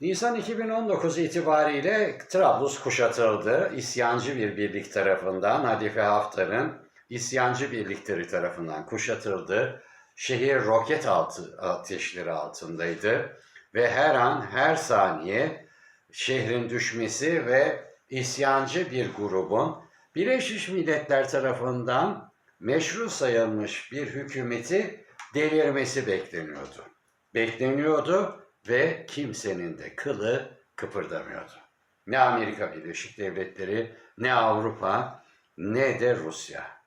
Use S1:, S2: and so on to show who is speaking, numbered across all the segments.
S1: Nisan 2019 itibariyle Trablus kuşatıldı. İsyancı bir birlik tarafından, Halife Haftar'ın isyancı birlikleri tarafından kuşatıldı. Şehir roket altı, ateşleri altındaydı ve her an, her saniye şehrin düşmesi ve isyancı bir grubun Birleşmiş Milletler tarafından meşru sayılmış bir hükümeti devirmesi bekleniyordu. Bekleniyordu ve kimsenin de kılı kıpırdamıyordu. Ne Amerika Birleşik Devletleri, ne Avrupa, ne de Rusya.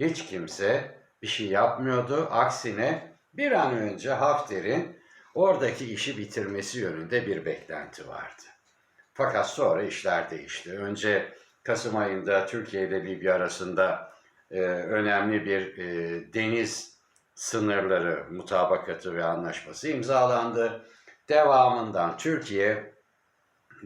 S1: Hiç kimse bir şey yapmıyordu. Aksine bir an önce Hafter'in oradaki işi bitirmesi yönünde bir beklenti vardı. Fakat sonra işler değişti. Önce Kasım ayında Türkiye ile Libya arasında e, önemli bir e, deniz sınırları mutabakatı ve anlaşması imzalandı. Devamından Türkiye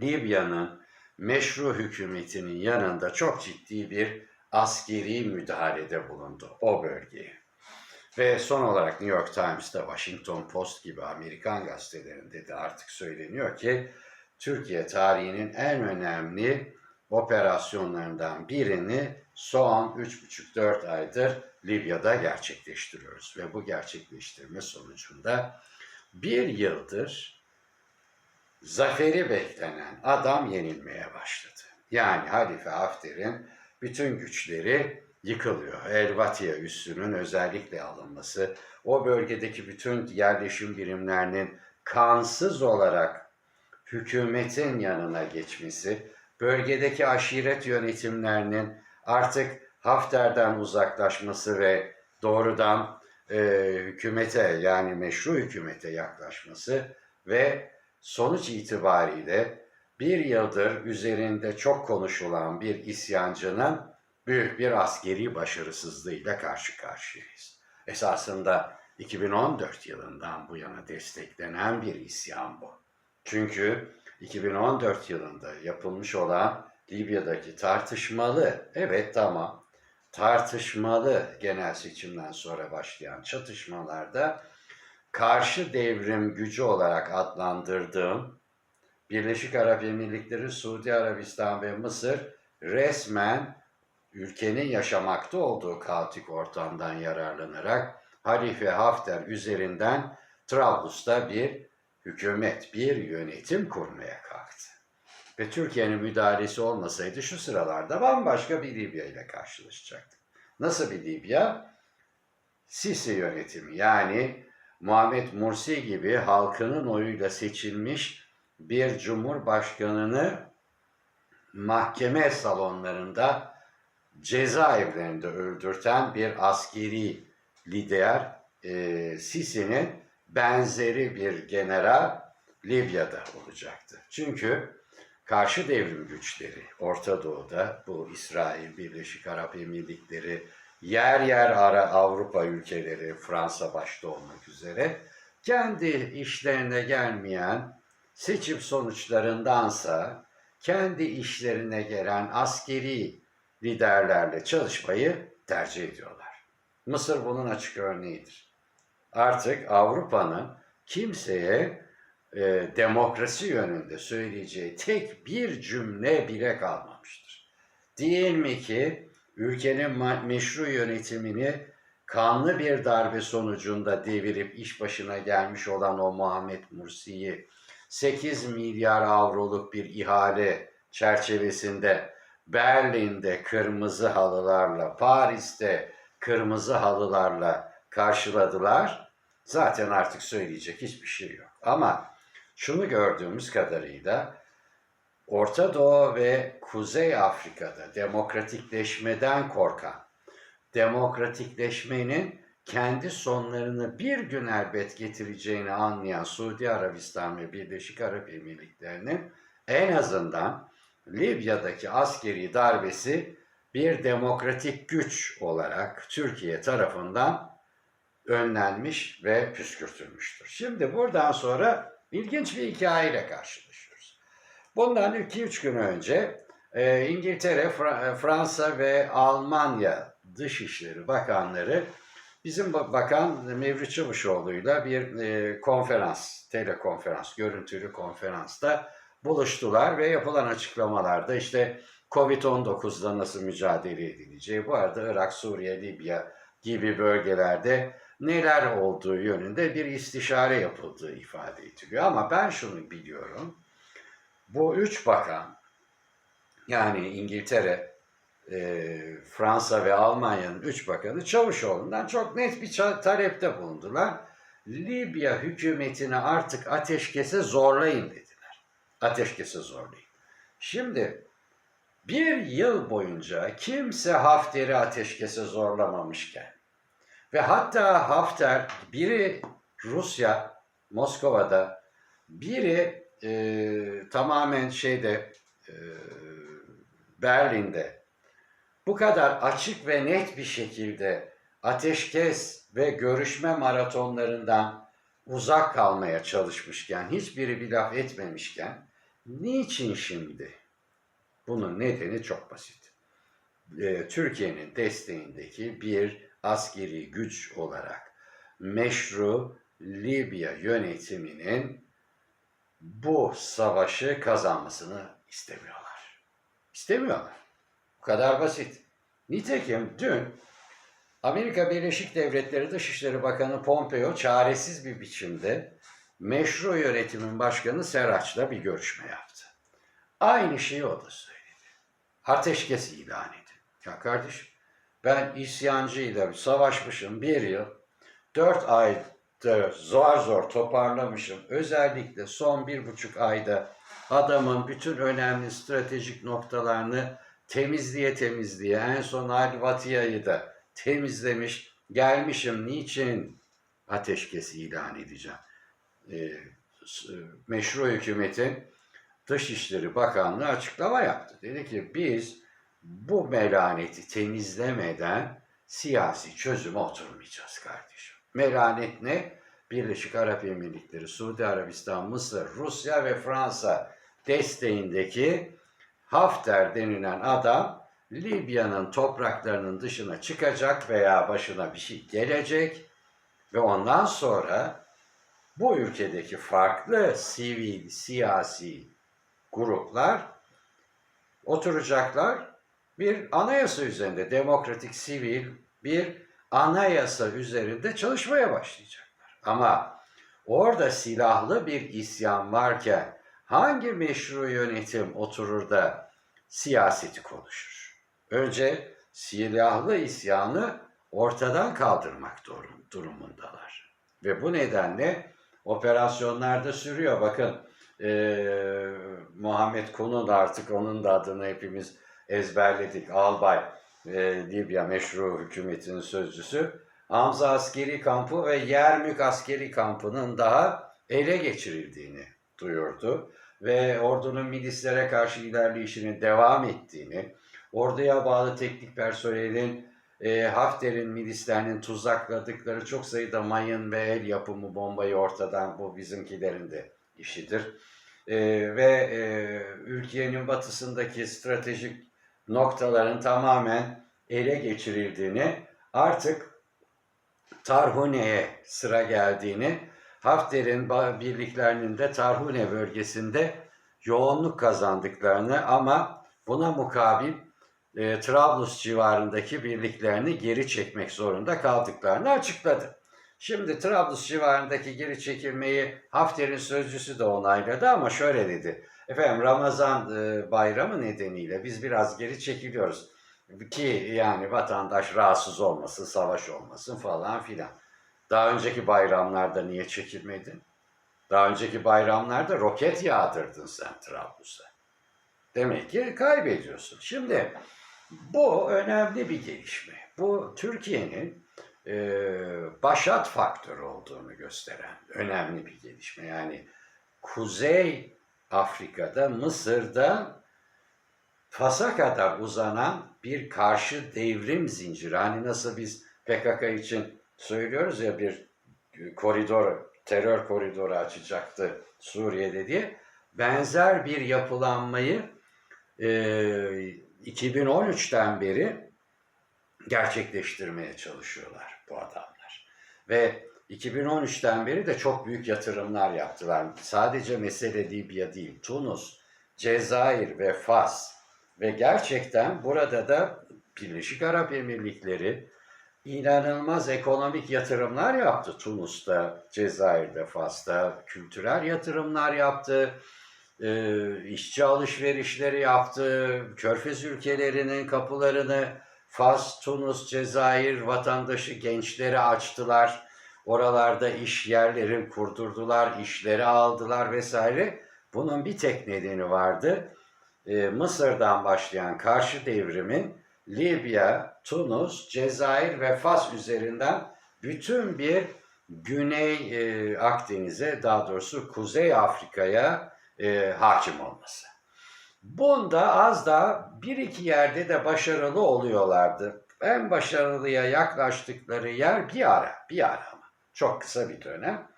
S1: Libya'nın meşru hükümetinin yanında çok ciddi bir askeri müdahalede bulundu o bölgeye. Ve son olarak New York Times'ta, Washington Post gibi Amerikan gazetelerinde de artık söyleniyor ki Türkiye tarihinin en önemli operasyonlarından birini son 3,5-4 aydır Libya'da gerçekleştiriyoruz. Ve bu gerçekleştirme sonucunda bir yıldır zaferi beklenen adam yenilmeye başladı. Yani Halife Hafter'in bütün güçleri yıkılıyor. Elbatiye üssünün özellikle alınması, o bölgedeki bütün yerleşim birimlerinin kansız olarak hükümetin yanına geçmesi, bölgedeki aşiret yönetimlerinin artık Hafter'den uzaklaşması ve doğrudan e, hükümete yani meşru hükümete yaklaşması ve sonuç itibariyle bir yıldır üzerinde çok konuşulan bir isyancının büyük bir askeri başarısızlığıyla karşı karşıyayız. Esasında 2014 yılından bu yana desteklenen bir isyan bu. Çünkü 2014 yılında yapılmış olan Libya'daki tartışmalı, evet tamam, tartışmalı genel seçimden sonra başlayan çatışmalarda karşı devrim gücü olarak adlandırdığım Birleşik Arap Emirlikleri, Suudi Arabistan ve Mısır resmen ülkenin yaşamakta olduğu kaotik ortamdan yararlanarak Halife Hafter üzerinden Trablus'ta bir hükümet, bir yönetim kurmaya kalktı. Ve Türkiye'nin müdahalesi olmasaydı şu sıralarda bambaşka bir Libya ile karşılaşacaktık. Nasıl bir Libya? Sisi yönetimi yani Muhammed Mursi gibi halkının oyuyla seçilmiş bir cumhurbaşkanını mahkeme salonlarında cezaevlerinde öldürten bir askeri lider e, Sisi'nin benzeri bir general Libya'da olacaktı. Çünkü karşı devrim güçleri Orta Doğu'da bu İsrail, Birleşik Arap Emirlikleri, yer yer ara Avrupa ülkeleri, Fransa başta olmak üzere kendi işlerine gelmeyen seçim sonuçlarındansa kendi işlerine gelen askeri liderlerle çalışmayı tercih ediyorlar. Mısır bunun açık örneğidir. Artık Avrupa'nın kimseye e, demokrasi yönünde söyleyeceği tek bir cümle bile kalmamıştır. Değil mi ki ülkenin meşru yönetimini kanlı bir darbe sonucunda devirip iş başına gelmiş olan o Muhammed Mursi'yi 8 milyar avroluk bir ihale çerçevesinde Berlin'de kırmızı halılarla, Paris'te kırmızı halılarla karşıladılar. Zaten artık söyleyecek hiçbir şey yok. Ama şunu gördüğümüz kadarıyla Orta Doğu ve Kuzey Afrika'da demokratikleşmeden korkan, demokratikleşmenin kendi sonlarını bir gün elbet getireceğini anlayan Suudi Arabistan ve Birleşik Arap Emirlikleri'nin en azından Libya'daki askeri darbesi bir demokratik güç olarak Türkiye tarafından önlenmiş ve püskürtülmüştür. Şimdi buradan sonra ilginç bir hikayeyle karşılaşıyoruz. Bundan 2-3 gün önce e, İngiltere, Fra- Fransa ve Almanya Dışişleri Bakanları bizim ba- bakan Mevlüt Çavuşoğlu'yla bir e, konferans, telekonferans, görüntülü konferansta buluştular ve yapılan açıklamalarda işte Covid-19'da nasıl mücadele edileceği, bu arada Irak, Suriye, Libya gibi bölgelerde neler olduğu yönünde bir istişare yapıldığı ifade ediliyor. Ama ben şunu biliyorum, bu üç bakan, yani İngiltere, e, Fransa ve Almanya'nın üç bakanı Çavuşoğlu'ndan çok net bir talepte bulundular. Libya hükümetini artık ateşkese zorlayın dediler. Ateşkese zorlayın. Şimdi bir yıl boyunca kimse Hafter'i ateşkese zorlamamışken ve hatta Hafter biri Rusya, Moskova'da, biri e, tamamen şeyde e, Berlin'de bu kadar açık ve net bir şekilde ateşkes ve görüşme maratonlarından uzak kalmaya çalışmışken, hiçbiri bir laf etmemişken, niçin şimdi? Bunun nedeni çok basit. Ee, Türkiye'nin desteğindeki bir askeri güç olarak meşru Libya yönetiminin bu savaşı kazanmasını istemiyorlar. İstemiyorlar. Bu kadar basit. Nitekim dün Amerika Birleşik Devletleri Dışişleri Bakanı Pompeo çaresiz bir biçimde meşru yönetimin başkanı Seraç'la bir görüşme yaptı. Aynı şeyi o da söyledi. Ateşkes ilan edin. Ya kardeşim ben isyancıyla savaşmışım bir yıl. Dört ayda zor zor toparlamışım. Özellikle son bir buçuk ayda adamın bütün önemli stratejik noktalarını temizliğe temizliğe en son Al-Vatiya'yı da temizlemiş gelmişim. Niçin ateşkes ilan edeceğim? Ee, s- meşru hükümetin Dışişleri Bakanlığı açıklama yaptı. Dedi ki biz bu melaneti temizlemeden siyasi çözüme oturmayacağız kardeşim. Melanet ne? Birleşik Arap Emirlikleri, Suudi Arabistan, Mısır, Rusya ve Fransa desteğindeki Hafter denilen adam Libya'nın topraklarının dışına çıkacak veya başına bir şey gelecek ve ondan sonra bu ülkedeki farklı sivil, siyasi gruplar oturacaklar bir anayasa üzerinde, demokratik, sivil bir anayasa üzerinde çalışmaya başlayacaklar. Ama orada silahlı bir isyan varken hangi meşru yönetim oturur da siyaseti konuşur? Önce silahlı isyanı ortadan kaldırmak durum- durumundalar. Ve bu nedenle operasyonlar da sürüyor. Bakın eee, Muhammed Kunun artık onun da adını hepimiz ezberledik. Albay eee, Libya meşru hükümetinin sözcüsü. Hamza askeri kampı ve Yermük askeri kampının daha ele geçirildiğini duyurdu. Ve ordunun milislere karşı ilerleyişinin devam ettiğini, orduya bağlı teknik personelin e, Hafter'in milislerinin tuzakladıkları çok sayıda mayın ve el yapımı bombayı ortadan bu bizimkilerin de işidir. E, ve e, ülkenin batısındaki stratejik noktaların tamamen ele geçirildiğini, artık Tarhune'ye sıra geldiğini, Hafter'in birliklerinin de Tarhune bölgesinde yoğunluk kazandıklarını ama buna mukabil e, Trablus civarındaki birliklerini geri çekmek zorunda kaldıklarını açıkladı. Şimdi Trablus civarındaki geri çekilmeyi Hafter'in sözcüsü de onayladı ama şöyle dedi. Efendim Ramazan e, bayramı nedeniyle biz biraz geri çekiliyoruz. Ki yani vatandaş rahatsız olmasın, savaş olmasın falan filan. Daha önceki bayramlarda niye çekilmedin? Daha önceki bayramlarda roket yağdırdın sen Trablus'a. Demek ki kaybediyorsun. Şimdi bu önemli bir gelişme. Bu Türkiye'nin e, başat faktörü olduğunu gösteren önemli bir gelişme. Yani Kuzey Afrika'da, Mısır'da Fas'a kadar uzanan bir karşı devrim zinciri. Hani nasıl biz PKK için söylüyoruz ya bir koridor, terör koridoru açacaktı Suriye'de diye. Benzer bir yapılanmayı e, 2013'ten beri gerçekleştirmeye çalışıyorlar bu adamlar. Ve 2013'ten beri de çok büyük yatırımlar yaptılar. Sadece mesele Libya değil, Tunus, Cezayir ve Fas. Ve gerçekten burada da Birleşik Arap Emirlikleri inanılmaz ekonomik yatırımlar yaptı. Tunus'ta, Cezayir'de, Fas'ta kültürel yatırımlar yaptı. E, işçi alışverişleri yaptı. Körfez ülkelerinin kapılarını Fas, Tunus, Cezayir vatandaşı gençleri açtılar. Oralarda iş yerleri kurdurdular, işleri aldılar vesaire. Bunun bir tek nedeni vardı. Ee, Mısır'dan başlayan karşı devrimin Libya, Tunus, Cezayir ve Fas üzerinden bütün bir Güney e, Akdeniz'e, daha doğrusu Kuzey Afrika'ya e, hakim olması. Bunda az da bir iki yerde de başarılı oluyorlardı. En başarılıya yaklaştıkları yer bir ara, bir ara çok kısa bir dönem.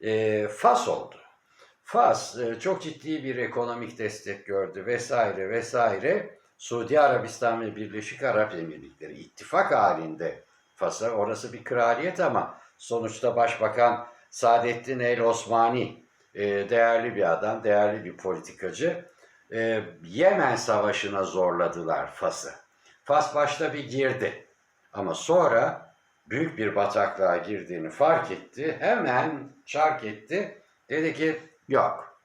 S1: E, Fas oldu. Fas e, çok ciddi bir ekonomik destek gördü vesaire vesaire. Suudi Arabistan ve Birleşik Arap Emirlikleri ittifak halinde Fas'a orası bir kraliyet ama sonuçta Başbakan Saadettin El Osmani e, değerli bir adam, değerli bir politikacı. E, Yemen Savaşı'na zorladılar Fas'ı. Fas başta bir girdi ama sonra büyük bir bataklığa girdiğini fark etti. Hemen çark etti. Dedi ki yok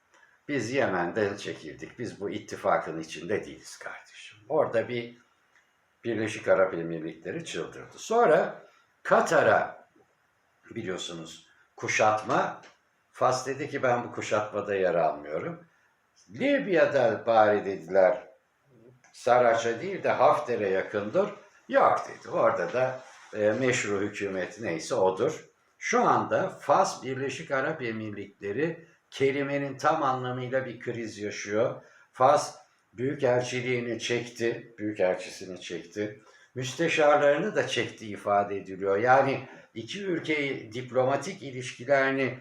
S1: biz Yemen'den çekildik. Biz bu ittifakın içinde değiliz kardeşim. Orada bir Birleşik Arap Emirlikleri çıldırdı. Sonra Katar'a biliyorsunuz kuşatma. Fas dedi ki ben bu kuşatmada yer almıyorum. Libya'da bari dediler Saraç'a değil de Hafter'e yakındır. Yok dedi. Orada da e, meşru hükümet neyse odur. Şu anda Fas Birleşik Arap Emirlikleri kelimenin tam anlamıyla bir kriz yaşıyor. Fas büyükelçiliğini çekti, büyükelçisini çekti. Müsteşarlarını da çekti ifade ediliyor. Yani iki ülke diplomatik ilişkilerini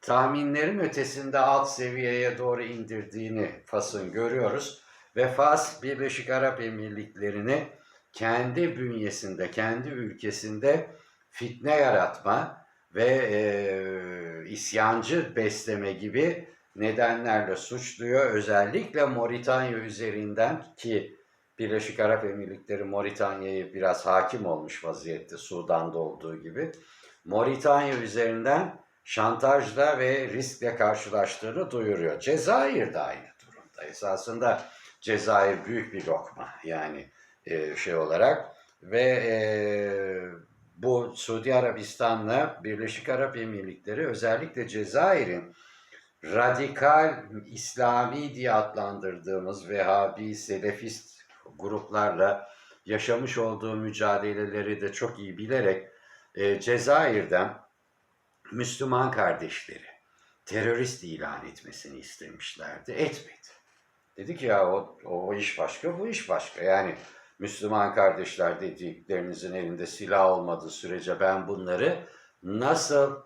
S1: tahminlerin ötesinde alt seviyeye doğru indirdiğini Fas'ın görüyoruz. Ve Fas Birleşik Arap Emirlikleri'ni kendi bünyesinde, kendi ülkesinde fitne yaratma ve e, isyancı besleme gibi nedenlerle suçluyor. Özellikle Moritanya üzerinden ki Birleşik Arap Emirlikleri Moritanya'yı biraz hakim olmuş vaziyette Sudan'da olduğu gibi. Moritanya üzerinden şantajla ve riskle karşılaştığını duyuruyor. Cezayir de aynı durumda. Esasında Cezayir büyük bir lokma yani e, şey olarak ve e, bu Suudi Arabistan'la Birleşik Arap Emirlikleri özellikle Cezayir'in radikal İslami diye adlandırdığımız Vehhabi, Selefist gruplarla yaşamış olduğu mücadeleleri de çok iyi bilerek e, Cezayir'den Müslüman kardeşleri terörist ilan etmesini istemişlerdi. Etmedi. Dedi ki ya o, o iş başka, bu iş başka. Yani Müslüman kardeşler dediklerinizin elinde silah olmadığı sürece ben bunları nasıl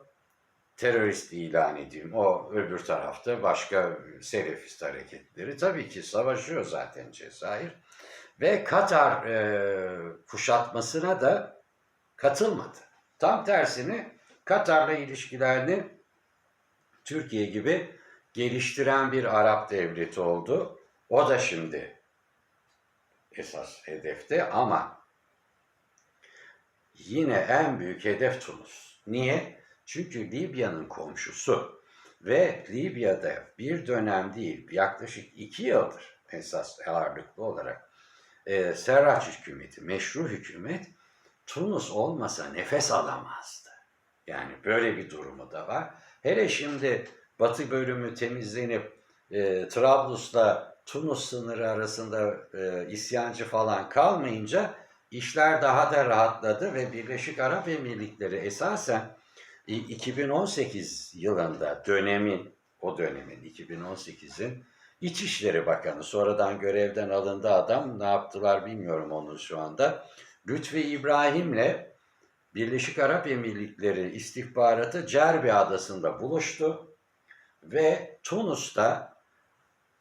S1: terörist ilan edeyim? O öbür tarafta başka Selefist hareketleri. Tabii ki savaşıyor zaten Cezayir. Ve Katar e, kuşatmasına da katılmadı. Tam tersini Katar'la ilişkilerini Türkiye gibi geliştiren bir Arap devleti oldu. O da şimdi esas hedefte ama yine en büyük hedef Tunus. Niye? Çünkü Libya'nın komşusu ve Libya'da bir dönem değil yaklaşık iki yıldır esas ağırlıklı olarak e, Serraç hükümeti, meşru hükümet Tunus olmasa nefes alamazdı. Yani böyle bir durumu da var. Hele şimdi batı bölümü temizlenip e, Trablus'la Tunus sınırı arasında e, isyancı falan kalmayınca işler daha da rahatladı ve Birleşik Arap Emirlikleri esasen 2018 yılında dönemin, o dönemin 2018'in İçişleri Bakanı sonradan görevden alındı adam ne yaptılar bilmiyorum onu şu anda. Lütfi İbrahim'le Birleşik Arap Emirlikleri istihbaratı Cerbi Adası'nda buluştu ve Tunus'ta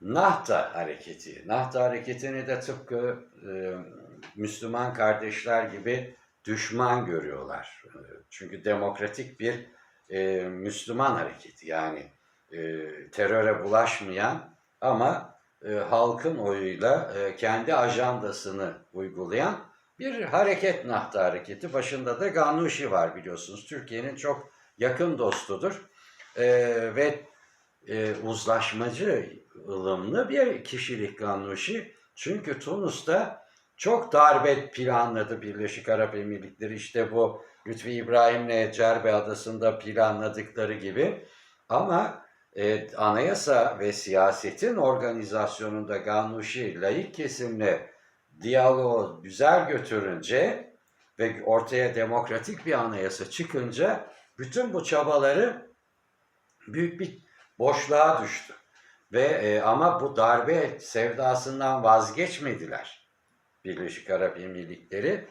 S1: Nahta hareketi, Nahta hareketini de tıpkı e, Müslüman kardeşler gibi düşman görüyorlar. E, Çünkü demokratik bir e, Müslüman hareketi yani e, teröre bulaşmayan ama e, halkın oyuyla e, kendi ajandasını uygulayan bir hareket Nahta hareketi. Başında da Gannushi var biliyorsunuz. Türkiye'nin çok yakın dostudur. E, ve e, uzlaşmacı, ılımlı bir kişilik Gannushi. Çünkü Tunus'ta çok darbe planladı Birleşik Arap Emirlikleri. İşte bu Lütfi İbrahim'le Cerbe Adası'nda planladıkları gibi. Ama e, anayasa ve siyasetin organizasyonunda Gannushi layık kesimle diyaloğu güzel götürünce ve ortaya demokratik bir anayasa çıkınca bütün bu çabaları büyük bir boşluğa düştü. Ve e, ama bu darbe sevdasından vazgeçmediler Birleşik Arap Emirlikleri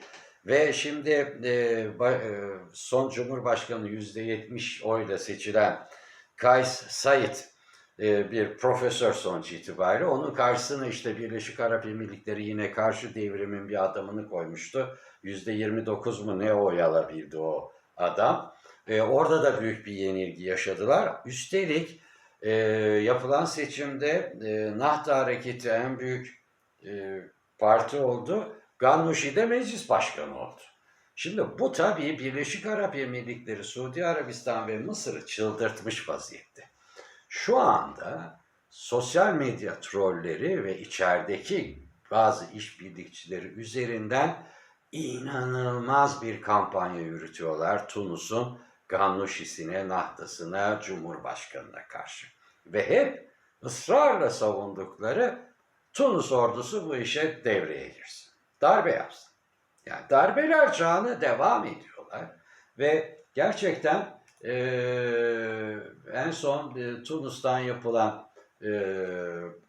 S1: ve şimdi e, ba- e, son Cumhurbaşkanı yüzde yetmiş oyla seçilen Kays Said e, bir profesör sonuç itibariyle onun karşısına işte Birleşik Arap Emirlikleri yine karşı devrimin bir adamını koymuştu. Yüzde 29 mu ne oy alabildi o adam. E, orada da büyük bir yenilgi yaşadılar. Üstelik e, yapılan seçimde e, Nahda Hareketi en büyük e, parti oldu. Gannushi de meclis başkanı oldu. Şimdi bu tabii Birleşik Arap Emirlikleri, Suudi Arabistan ve Mısır'ı çıldırtmış vaziyette. Şu anda sosyal medya trolleri ve içerideki bazı işbirlikçileri üzerinden inanılmaz bir kampanya yürütüyorlar Tunus'un Gannushi'sine, Nahda'sına, Cumhurbaşkanı'na karşı. Ve hep ısrarla savundukları Tunus ordusu bu işe devreye girsin. Darbe yapsın. Yani darbeler çağına devam ediyorlar. Ve gerçekten eee, en son e, Tunus'tan yapılan e,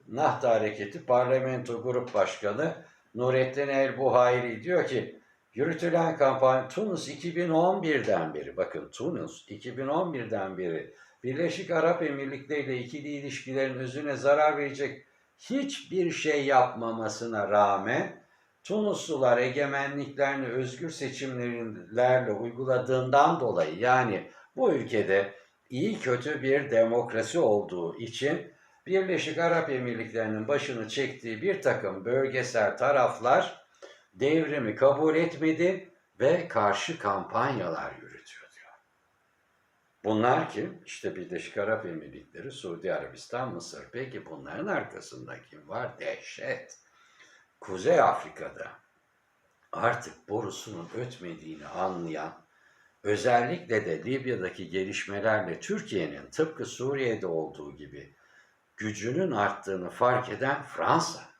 S1: Nahda Hareketi Parlamento Grup Başkanı Nurettin El Buhayri diyor ki yürütülen kampanya Tunus 2011'den beri. Bakın Tunus 2011'den beri Birleşik Arap Emirlikleri ile ikili ilişkilerin özüne zarar verecek hiçbir şey yapmamasına rağmen Tunuslular egemenliklerini özgür seçimlerle uyguladığından dolayı yani bu ülkede iyi kötü bir demokrasi olduğu için Birleşik Arap Emirlikleri'nin başını çektiği bir takım bölgesel taraflar devrimi kabul etmedi ve karşı kampanyalar yürütüyor diyor. Bunlar kim? İşte Birleşik Arap Emirlikleri, Suudi Arabistan, Mısır. Peki bunların arkasında kim var? Dehşet. Kuzey Afrika'da artık borusunun ötmediğini anlayan, özellikle de Libya'daki gelişmelerle Türkiye'nin tıpkı Suriye'de olduğu gibi gücünün arttığını fark eden Fransa.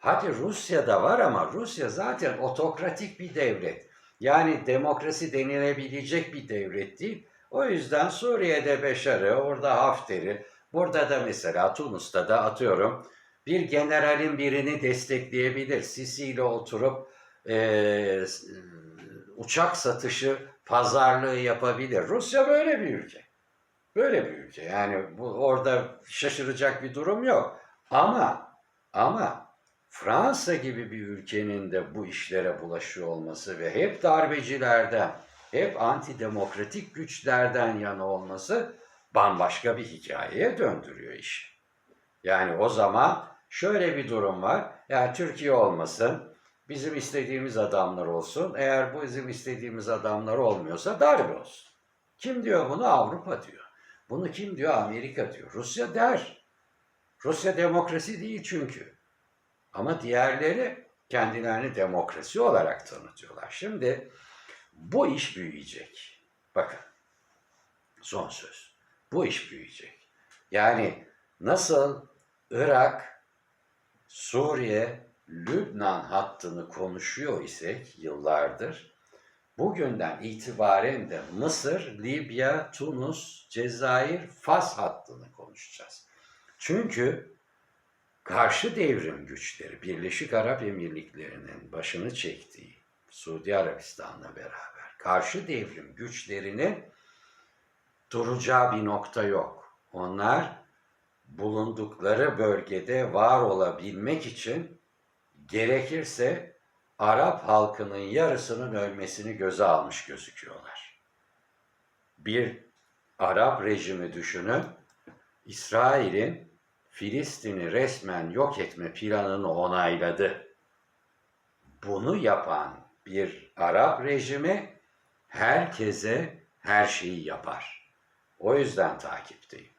S1: Hadi Rusya'da var ama Rusya zaten otokratik bir devlet. Yani demokrasi denilebilecek bir devlet değil. O yüzden Suriye'de Beşar'ı, orada Hafter'i, burada da mesela Tunus'ta da atıyorum bir generalin birini destekleyebilir. Sisi ile oturup eee, uçak satışı pazarlığı yapabilir. Rusya böyle bir ülke. Böyle bir ülke. Yani bu orada şaşıracak bir durum yok. Ama ama Fransa gibi bir ülkenin de bu işlere bulaşıyor olması ve hep darbecilerden, hep antidemokratik güçlerden yana olması bambaşka bir hikayeye döndürüyor işi. Yani o zaman şöyle bir durum var. Yani Türkiye olmasın, bizim istediğimiz adamlar olsun. Eğer bu bizim istediğimiz adamlar olmuyorsa darbe olsun. Kim diyor bunu? Avrupa diyor. Bunu kim diyor? Amerika diyor. Rusya der. Rusya demokrasi değil çünkü. Ama diğerleri kendilerini demokrasi olarak tanıtıyorlar. Şimdi bu iş büyüyecek. Bakın son söz. Bu iş büyüyecek. Yani nasıl Irak, Suriye, Lübnan hattını konuşuyor isek yıllardır, bugünden itibaren de Mısır, Libya, Tunus, Cezayir, Fas hattını konuşacağız. Çünkü karşı devrim güçleri Birleşik Arap Emirlikleri'nin başını çektiği Suudi Arabistan'la beraber karşı devrim güçlerinin duracağı bir nokta yok. Onlar bulundukları bölgede var olabilmek için gerekirse Arap halkının yarısının ölmesini göze almış gözüküyorlar. Bir Arap rejimi düşünün, İsrail'in Filistin'i resmen yok etme planını onayladı. Bunu yapan bir Arap rejimi herkese her şeyi yapar. O yüzden takipteyim.